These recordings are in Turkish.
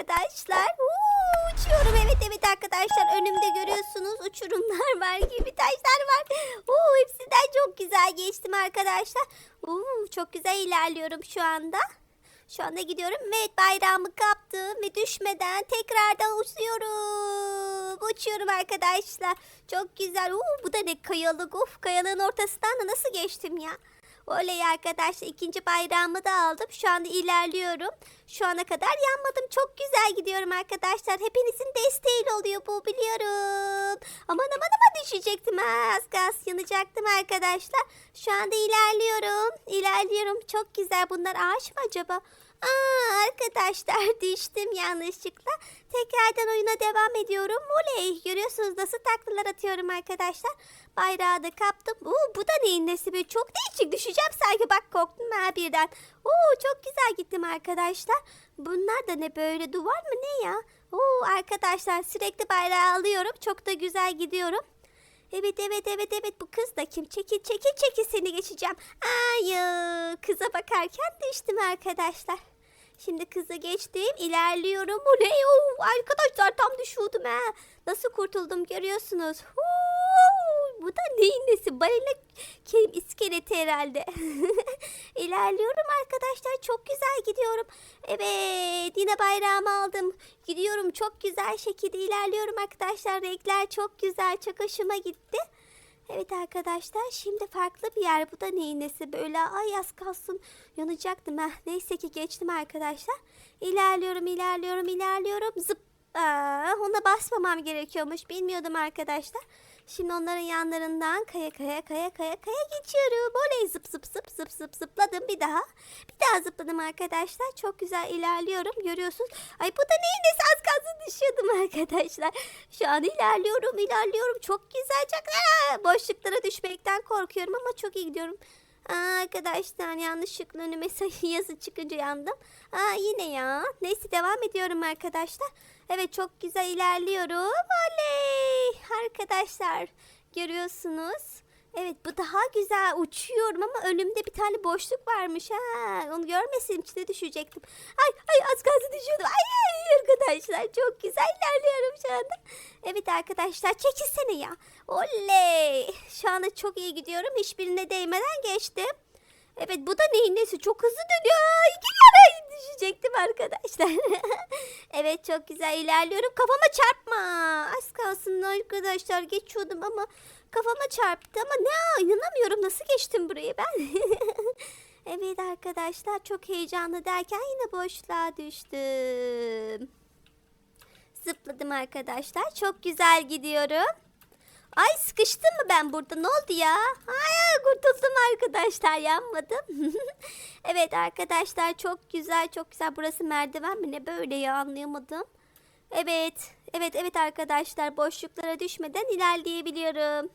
arkadaşlar. Uuu, uçuyorum evet evet arkadaşlar. Önümde görüyorsunuz uçurumlar var gibi taşlar var. Uuu, hepsinden çok güzel geçtim arkadaşlar. Uuu, çok güzel ilerliyorum şu anda. Şu anda gidiyorum. Evet bayrağımı kaptım ve düşmeden tekrardan uçuyorum. Uçuyorum arkadaşlar. Çok güzel. Uuu, bu da ne kayalık. Uf kayalığın ortasından da nasıl geçtim ya. Oley arkadaşlar ikinci bayrağımı da aldım. Şu anda ilerliyorum. Şu ana kadar yanmadım. Çok güzel gidiyorum arkadaşlar. Hepinizin desteğiyle oluyor bu biliyorum. Aman aman aman düşecektim ha. Az kalsın yanacaktım arkadaşlar. Şu anda ilerliyorum. İlerliyorum. Çok güzel. Bunlar ağaç mı acaba? Aa, arkadaşlar düştüm yanlışlıkla. Tekrardan oyuna devam ediyorum. Oley görüyorsunuz nasıl taklalar atıyorum arkadaşlar. Bayrağı da kaptım. Oo, bu da neyin nesi be? Çok değişik düşeceğim sanki bak korktum ha birden. Oo, çok güzel gittim arkadaşlar. Bunlar da ne böyle duvar mı ne ya? Oo, arkadaşlar sürekli bayrağı alıyorum. Çok da güzel gidiyorum. Evet evet evet evet bu kız da kim? Çekil çekil çekil seni geçeceğim. Ay kıza bakarken düştüm arkadaşlar. Şimdi kızı geçtim ilerliyorum. Bu ne? Oo, arkadaşlar tam düşüyordum ha. Nasıl kurtuldum görüyorsunuz. Huu, bu da neyin nesi? Balina kelim iskeleti herhalde. İlerliyorum arkadaşlar. Çok güzel gidiyorum. Evet yine bayrağımı aldım. Gidiyorum çok güzel şekilde ilerliyorum arkadaşlar. Renkler çok güzel. Çok hoşuma gitti. Evet arkadaşlar şimdi farklı bir yer. Bu da neyin nesi böyle ay az kalsın yanacaktım. Heh, neyse ki geçtim arkadaşlar. İlerliyorum ilerliyorum ilerliyorum. Zıp. Aa, ona basmamam gerekiyormuş. Bilmiyordum arkadaşlar. Şimdi onların yanlarından kaya kaya kaya kaya kaya geçiyorum. Oley zıp zıp zıp zıp zıp zıpladım bir daha. Bir daha zıpladım arkadaşlar. Çok güzel ilerliyorum. Görüyorsunuz. Ay bu da neyin nesi az kalsın düşüyordum arkadaşlar. Şu an ilerliyorum ilerliyorum. Çok güzel çok boşluklara düşmekten korkuyorum ama çok iyi gidiyorum. Aa, arkadaşlar yanlışlıkla önüme sayı yazı çıkınca yandım. Aa, yine ya. Neyse devam ediyorum arkadaşlar. Evet çok güzel ilerliyorum. Oley! Arkadaşlar görüyorsunuz. Evet bu daha güzel uçuyorum ama önümde bir tane boşluk varmış ha. Onu görmesin içine düşecektim. Ay ay az kalsın düşüyordum. Ay, ay arkadaşlar çok güzel ilerliyorum şu anda. Evet arkadaşlar çekilsene ya. Oley! Şu anda çok iyi gidiyorum. Hiçbirine değmeden geçtim. Evet bu da neyin nesi? Çok hızlı dönüyor. İki kere düşecektim arkadaşlar. evet çok güzel ilerliyorum. Kafama çarpma. Az kalsın arkadaşlar geçiyordum ama kafama çarptı ama ne inanamıyorum nasıl geçtim burayı ben. evet arkadaşlar çok heyecanlı derken yine boşluğa düştüm. Zıpladım arkadaşlar. Çok güzel gidiyorum. Ay sıkıştım mı ben burada? Ne oldu ya? Ay kurtuldum arkadaşlar. Yanmadım. evet arkadaşlar çok güzel çok güzel. Burası merdiven mi ne böyle ya anlayamadım. Evet. Evet evet arkadaşlar boşluklara düşmeden ilerleyebiliyorum.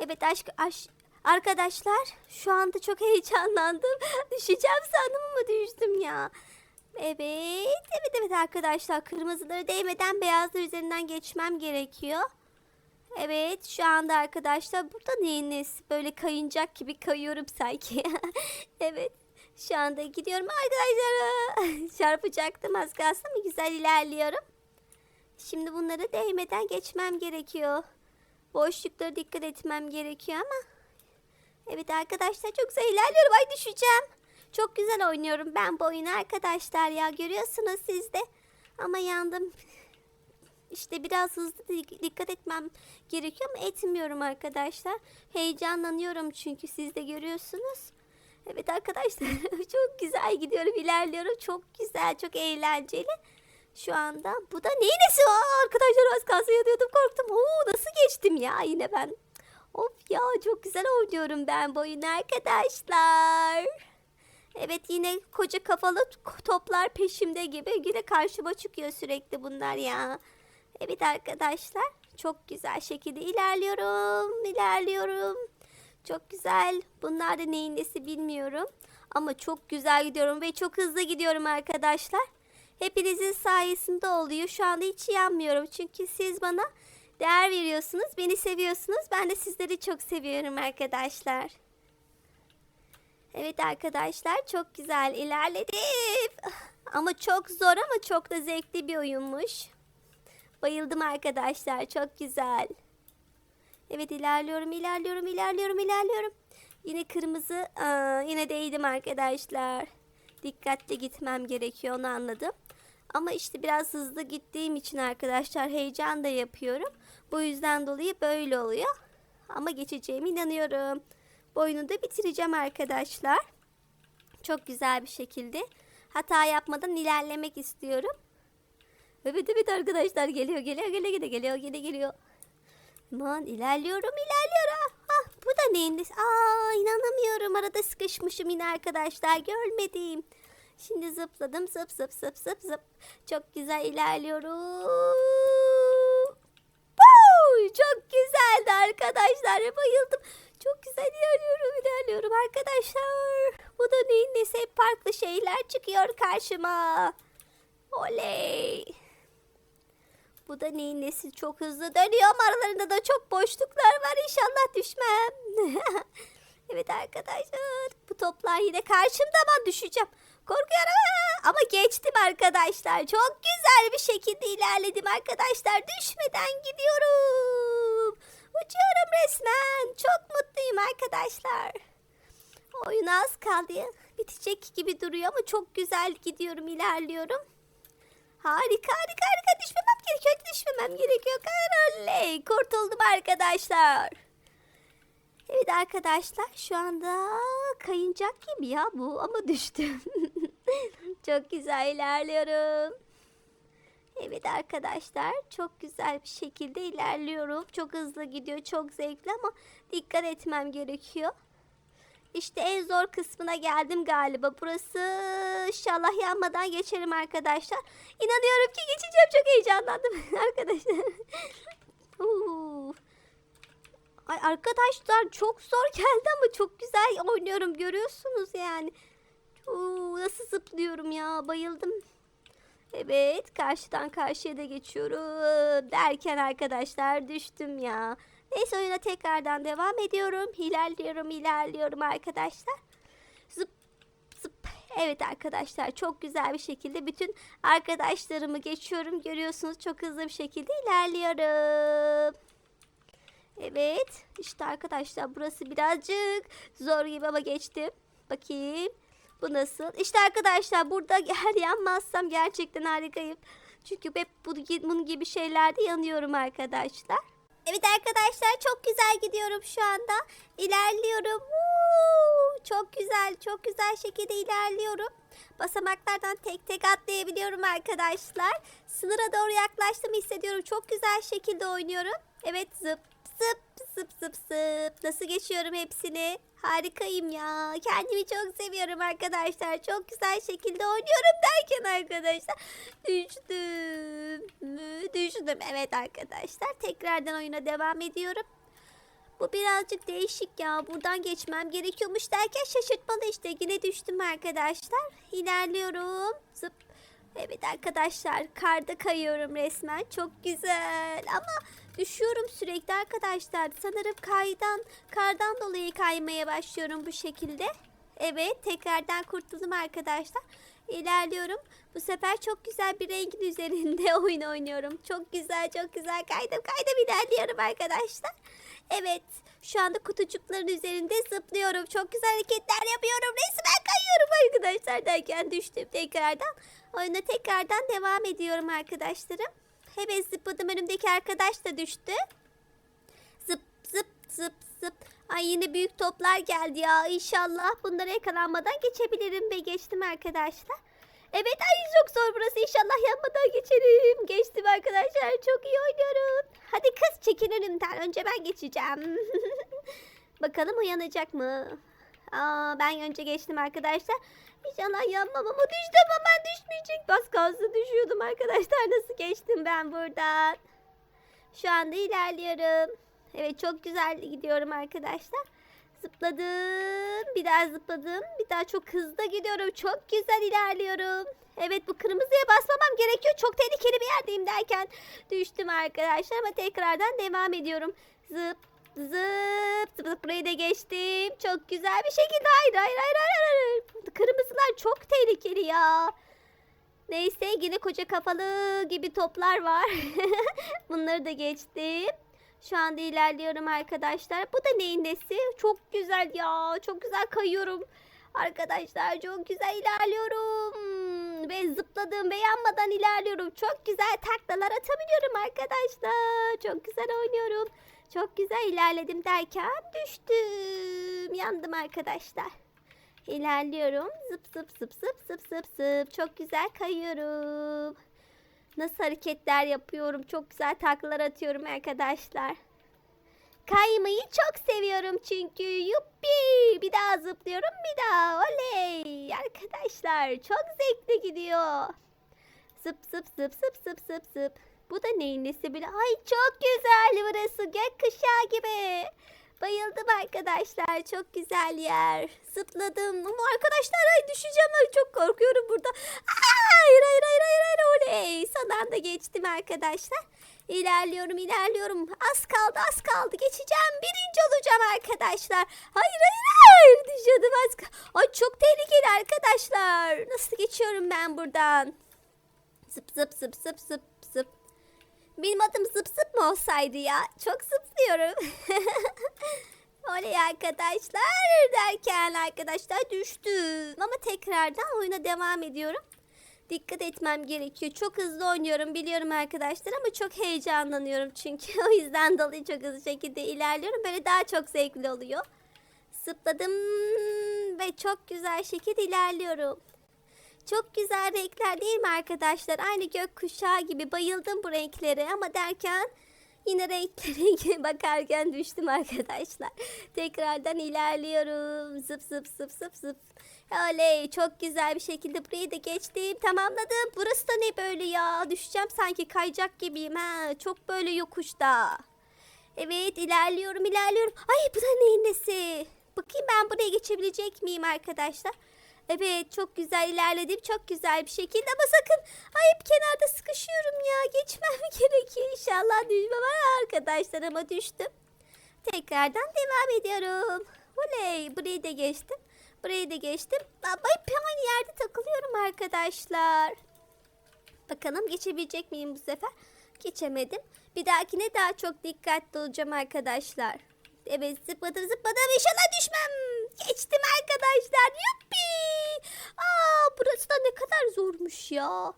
Evet aşk aş arkadaşlar şu anda çok heyecanlandım. Düşeceğim sandım ama düştüm ya. Evet, evet evet arkadaşlar kırmızıları değmeden beyazlar üzerinden geçmem gerekiyor. Evet şu anda arkadaşlar burada neyiniz? Böyle kayıncak gibi kayıyorum sanki. evet şu anda gidiyorum arkadaşlar. Çarpacaktım az kalsın ama güzel ilerliyorum. Şimdi bunları değmeden geçmem gerekiyor. Boşluklara dikkat etmem gerekiyor ama. Evet arkadaşlar çok güzel ilerliyorum. Ay düşeceğim. Çok güzel oynuyorum ben bu oyunu arkadaşlar ya. Görüyorsunuz siz de. Ama yandım. İşte biraz hızlı dik- dikkat etmem gerekiyor ama etmiyorum arkadaşlar. Heyecanlanıyorum çünkü siz de görüyorsunuz. Evet arkadaşlar çok güzel gidiyorum ilerliyorum. Çok güzel çok eğlenceli. Şu anda bu da neyin nesi Aa, arkadaşlar az kalsın yanıyordum korktum. Oo, nasıl geçtim ya yine ben. Of ya çok güzel oynuyorum ben bu oyunu arkadaşlar. Evet yine koca kafalı toplar peşimde gibi yine karşıma çıkıyor sürekli bunlar ya. Evet arkadaşlar çok güzel şekilde ilerliyorum ilerliyorum. Çok güzel bunlar da neyin nesi bilmiyorum. Ama çok güzel gidiyorum ve çok hızlı gidiyorum arkadaşlar. Hepinizin sayesinde oluyor. Şu anda hiç yanmıyorum. Çünkü siz bana değer veriyorsunuz. Beni seviyorsunuz. Ben de sizleri çok seviyorum arkadaşlar. Evet arkadaşlar çok güzel ilerledim. Ama çok zor ama çok da zevkli bir oyunmuş. Bayıldım arkadaşlar. Çok güzel. Evet ilerliyorum, ilerliyorum, ilerliyorum, ilerliyorum. Yine kırmızı, aa, yine değdim arkadaşlar. Dikkatli gitmem gerekiyor onu anladım. Ama işte biraz hızlı gittiğim için arkadaşlar heyecan da yapıyorum. Bu yüzden dolayı böyle oluyor. Ama geçeceğime inanıyorum. Bu oyunu da bitireceğim arkadaşlar. Çok güzel bir şekilde. Hata yapmadan ilerlemek istiyorum. Evet evet arkadaşlar geliyor geliyor geliyor geliyor geliyor geliyor geliyor. Aman ilerliyorum ilerliyorum. Ah bu da nesi? Aa inanamıyorum arada sıkışmışım yine arkadaşlar görmedim. Şimdi zıpladım zıp zıp zıp zıp zıp. Çok güzel ilerliyorum. Woo! Çok güzeldi arkadaşlar. Bayıldım. Çok güzel ilerliyorum ilerliyorum arkadaşlar. Bu da neyin nesi? Hep farklı şeyler çıkıyor karşıma. Oley. Bu da neyin nesi çok hızlı dönüyor ama aralarında da çok boşluklar var. İnşallah düşmem. evet arkadaşlar. Bu toplar yine karşımda ama düşeceğim. Korkuyorum ama geçtim arkadaşlar. Çok güzel bir şekilde ilerledim arkadaşlar. Düşmeden gidiyorum. Uçuyorum resmen. Çok mutluyum arkadaşlar. Oyun az kaldı. Bitecek gibi duruyor ama çok güzel gidiyorum, ilerliyorum. Harika harika harika düşmemem gerekiyor düşmemem gerekiyor. Oley kurtuldum arkadaşlar. Evet arkadaşlar şu anda kayıncak gibi ya bu ama düştüm. çok güzel ilerliyorum. Evet arkadaşlar çok güzel bir şekilde ilerliyorum. Çok hızlı gidiyor çok zevkli ama dikkat etmem gerekiyor. İşte en zor kısmına geldim galiba. Burası inşallah yanmadan geçerim arkadaşlar. İnanıyorum ki geçeceğim. Çok heyecanlandım arkadaşlar. Ay arkadaşlar çok zor geldi ama çok güzel oynuyorum. Görüyorsunuz yani. Uu, nasıl zıplıyorum ya. Bayıldım. Evet karşıdan karşıya da geçiyorum. Derken arkadaşlar düştüm ya. Neyse oyuna tekrardan devam ediyorum. İlerliyorum ilerliyorum arkadaşlar. Zıp zıp. Evet arkadaşlar çok güzel bir şekilde bütün arkadaşlarımı geçiyorum. Görüyorsunuz çok hızlı bir şekilde ilerliyorum. Evet işte arkadaşlar burası birazcık zor gibi ama geçtim. Bakayım. Bu nasıl? İşte arkadaşlar burada her yanmazsam gerçekten harikayım. Çünkü hep bu, bunun gibi şeylerde yanıyorum arkadaşlar. Evet arkadaşlar çok güzel gidiyorum şu anda. İlerliyorum. Woo! Çok güzel, çok güzel şekilde ilerliyorum. Basamaklardan tek tek atlayabiliyorum arkadaşlar. Sınıra doğru yaklaştığımı hissediyorum. Çok güzel şekilde oynuyorum. Evet zıp zıp zıp zıp zıp. Nasıl geçiyorum hepsini? Harikayım ya. Kendimi çok seviyorum arkadaşlar. Çok güzel şekilde oynuyorum derken arkadaşlar düştüm. Düştüm. Evet arkadaşlar. Tekrardan oyuna devam ediyorum. Bu birazcık değişik ya. Buradan geçmem gerekiyormuş derken şaşırtmalı işte. Yine düştüm arkadaşlar. İlerliyorum. Zıp. Evet arkadaşlar karda kayıyorum resmen. Çok güzel ama düşüyorum sürekli arkadaşlar. Sanırım kaydan kardan dolayı kaymaya başlıyorum bu şekilde. Evet tekrardan kurtuldum arkadaşlar. İlerliyorum. Bu sefer çok güzel bir rengin üzerinde oyun oynuyorum. Çok güzel çok güzel kaydım kaydım ilerliyorum arkadaşlar. Evet şu anda kutucukların üzerinde zıplıyorum. Çok güzel hareketler yapıyorum. Resmen kayıyorum arkadaşlar derken düştüm tekrardan. Oyuna tekrardan devam ediyorum arkadaşlarım. Hemen zıpladım önümdeki arkadaş da düştü. Zıp zıp zıp zıp. Ay yine büyük toplar geldi ya. İnşallah bunlara yakalanmadan geçebilirim ve geçtim arkadaşlar. Evet ay çok zor burası. İnşallah yanmadan geçerim. Geçtim arkadaşlar. Çok iyi oynuyorum. Hadi kız çekin önümden. Önce ben geçeceğim. Bakalım uyanacak mı? Aa, ben önce geçtim arkadaşlar. İnşallah yanmam ama düştüm ama ben düşmeyecek. Bas kalsın düşüyordum arkadaşlar. Nasıl geçtim ben buradan? Şu anda ilerliyorum. Evet çok güzel gidiyorum arkadaşlar. Zıpladım. Bir daha zıpladım. Bir daha çok hızlı gidiyorum. Çok güzel ilerliyorum. Evet bu kırmızıya basmamam gerekiyor. Çok tehlikeli bir yerdeyim derken düştüm arkadaşlar. Ama tekrardan devam ediyorum. Zıp zıp zıp burayı da geçtim. Çok güzel bir şekilde. Hayır hayır hayır. hayır. Kırmızılar çok tehlikeli ya. Neyse yine koca kafalı gibi toplar var. Bunları da geçtim. Şu anda ilerliyorum arkadaşlar. Bu da neyin nesi? Çok güzel ya. Çok güzel kayıyorum. Arkadaşlar çok güzel ilerliyorum. Ve zıpladım ve yanmadan ilerliyorum. Çok güzel taklalar atabiliyorum arkadaşlar. Çok güzel oynuyorum. Çok güzel ilerledim derken düştüm. Yandım arkadaşlar. İlerliyorum. Zıp zıp zıp zıp zıp zıp zıp. Çok güzel kayıyorum. Nasıl hareketler yapıyorum. Çok güzel taklalar atıyorum arkadaşlar. Kaymayı çok seviyorum çünkü. Yuppi! Bir daha zıplıyorum bir daha. Oley! Arkadaşlar çok zevkli gidiyor. Zıp zıp zıp zıp zıp zıp zıp. Bu da neyin nesi böyle? Ay çok güzel burası. Gökkuşağı gibi. Bayıldım arkadaşlar. Çok güzel yer. Zıpladım. Ama arkadaşlar ay düşeceğim. Ay çok korkuyorum burada. Hayır hayır hayır hayır hayır. Oley. Son anda geçtim arkadaşlar. İlerliyorum ilerliyorum. Az kaldı az kaldı. Geçeceğim. Birinci olacağım arkadaşlar. Hayır hayır hayır. Düşüyordum az. Ay çok tehlikeli arkadaşlar. Nasıl geçiyorum ben buradan? Zıp zıp zıp zıp zıp zıp. Benim adım zıp zıp mı olsaydı ya? Çok zıplıyorum. Oley arkadaşlar derken arkadaşlar düştüm. Ama tekrardan oyuna devam ediyorum. Dikkat etmem gerekiyor. Çok hızlı oynuyorum biliyorum arkadaşlar ama çok heyecanlanıyorum çünkü. O yüzden dolayı çok hızlı şekilde ilerliyorum. Böyle daha çok zevkli oluyor. Zıpladım ve çok güzel şekilde ilerliyorum. Çok güzel renkler değil mi arkadaşlar? Aynı gökkuşağı gibi bayıldım bu renklere ama derken yine renklere bakarken düştüm arkadaşlar. Tekrardan ilerliyorum. Zıp zıp zıp zıp zıp. Oley çok güzel bir şekilde burayı da geçtim. Tamamladım. Burası da ne böyle ya? Düşeceğim sanki kayacak gibiyim ha. Çok böyle yokuşta. Evet ilerliyorum ilerliyorum. Ay bu da neyin nesi? Bakayım ben buraya geçebilecek miyim arkadaşlar? Evet çok güzel ilerledim çok güzel bir şekilde ama sakın ay hep kenarda sıkışıyorum ya geçmem gerekiyor inşallah düşmem Ay, arkadaşlar ama düştüm. Tekrardan devam ediyorum. Oley burayı da geçtim. Burayı da geçtim. Ama hep aynı yerde takılıyorum arkadaşlar. Bakalım geçebilecek miyim bu sefer? Geçemedim. Bir dahakine daha çok dikkatli olacağım arkadaşlar. Evet zıpladım zıpladım inşallah düşmem. Geçtim arkadaşlar. Yuppi. Aa burası da ne kadar zormuş ya.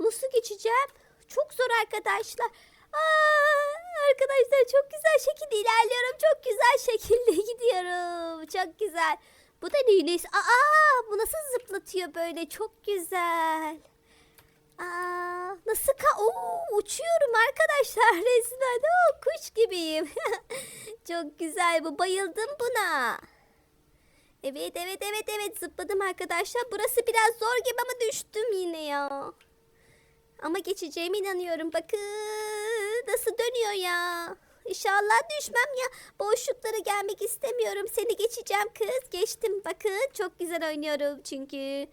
Nasıl geçeceğim? Çok zor arkadaşlar. Aa, arkadaşlar çok güzel şekilde ilerliyorum. Çok güzel şekilde gidiyorum. Çok güzel. Bu da neyiniz? Aa bu nasıl zıplatıyor böyle? Çok güzel. Aa, nasıl ka Oo, uçuyorum arkadaşlar resmen. Oo, kuş gibiyim. Çok güzel bu. Bayıldım buna. Evet evet evet evet zıpladım arkadaşlar. Burası biraz zor gibi ama düştüm yine ya. Ama geçeceğime inanıyorum. Bakın nasıl dönüyor ya. İnşallah düşmem ya. Boşluklara gelmek istemiyorum. Seni geçeceğim kız. Geçtim. Bakın çok güzel oynuyorum çünkü.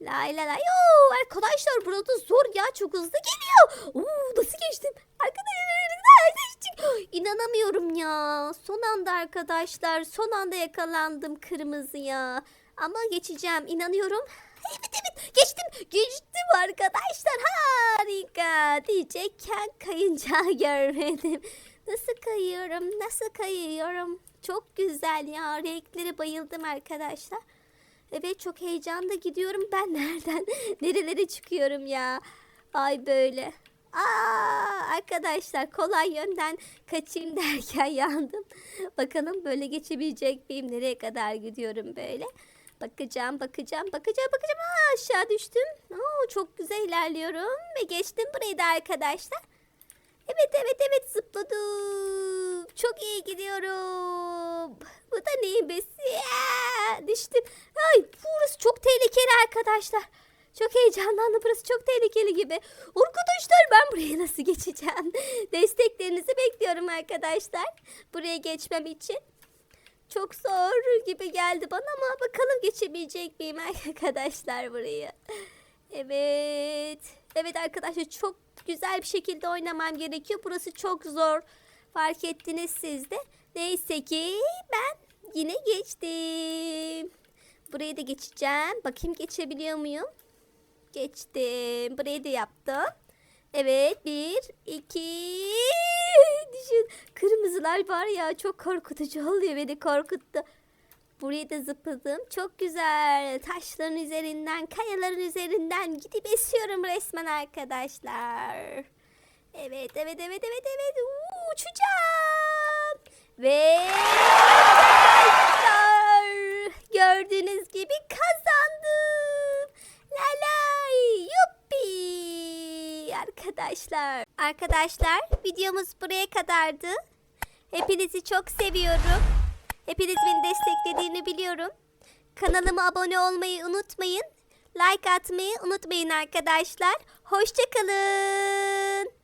Lay lay lay. Oo, arkadaşlar burada zor ya. Çok hızlı geliyor. Oo, nasıl geçtim? Arkadaşlar. İnanamıyorum ya. Son anda arkadaşlar. Son anda yakalandım kırmızıya. Ama geçeceğim. inanıyorum. Evet evet geçtim. Geçtim arkadaşlar. Harika. Diyecekken kayınca görmedim. Nasıl kayıyorum? Nasıl kayıyorum? Çok güzel ya. Renklere bayıldım arkadaşlar. Evet çok heyecanla gidiyorum. Ben nereden nerelere çıkıyorum ya. Ay böyle. Aa, arkadaşlar kolay yönden kaçayım derken yandım. Bakalım böyle geçebilecek miyim? Nereye kadar gidiyorum böyle? Bakacağım, bakacağım, bakacağım, bakacağım. Aa, aşağı düştüm. Oo, çok güzel ilerliyorum ve geçtim burayı da arkadaşlar. Evet, evet, evet zıpladım. Çok iyi gidiyorum. Bu da neyin besi? Düştüm. Ay, burası çok tehlikeli arkadaşlar. Çok heyecanlandım. Burası çok tehlikeli gibi. Arkadaşlar ben buraya nasıl geçeceğim? Desteklerinizi bekliyorum arkadaşlar. Buraya geçmem için. Çok zor gibi geldi bana ama bakalım geçebilecek miyim arkadaşlar burayı. Evet. Evet arkadaşlar çok güzel bir şekilde oynamam gerekiyor. Burası çok zor. Fark ettiniz siz de. Neyse ki ben yine geçtim. Burayı da geçeceğim. Bakayım geçebiliyor muyum? Geçtim. Burayı da yaptım. Evet bir, iki. Düşün. Kırmızılar var ya çok korkutucu oluyor. Beni korkuttu. Burayı da zıpladım. Çok güzel. Taşların üzerinden, kayaların üzerinden gidip esiyorum resmen arkadaşlar. Evet, evet, evet, evet, evet. Uuu, uçacağım. Ve arkadaşlar gördüğünüz gibi kazandım. Lalay yuppi arkadaşlar. Arkadaşlar videomuz buraya kadardı. Hepinizi çok seviyorum. Hepiniz beni desteklediğini biliyorum. Kanalıma abone olmayı unutmayın. Like atmayı unutmayın arkadaşlar. Hoşçakalın.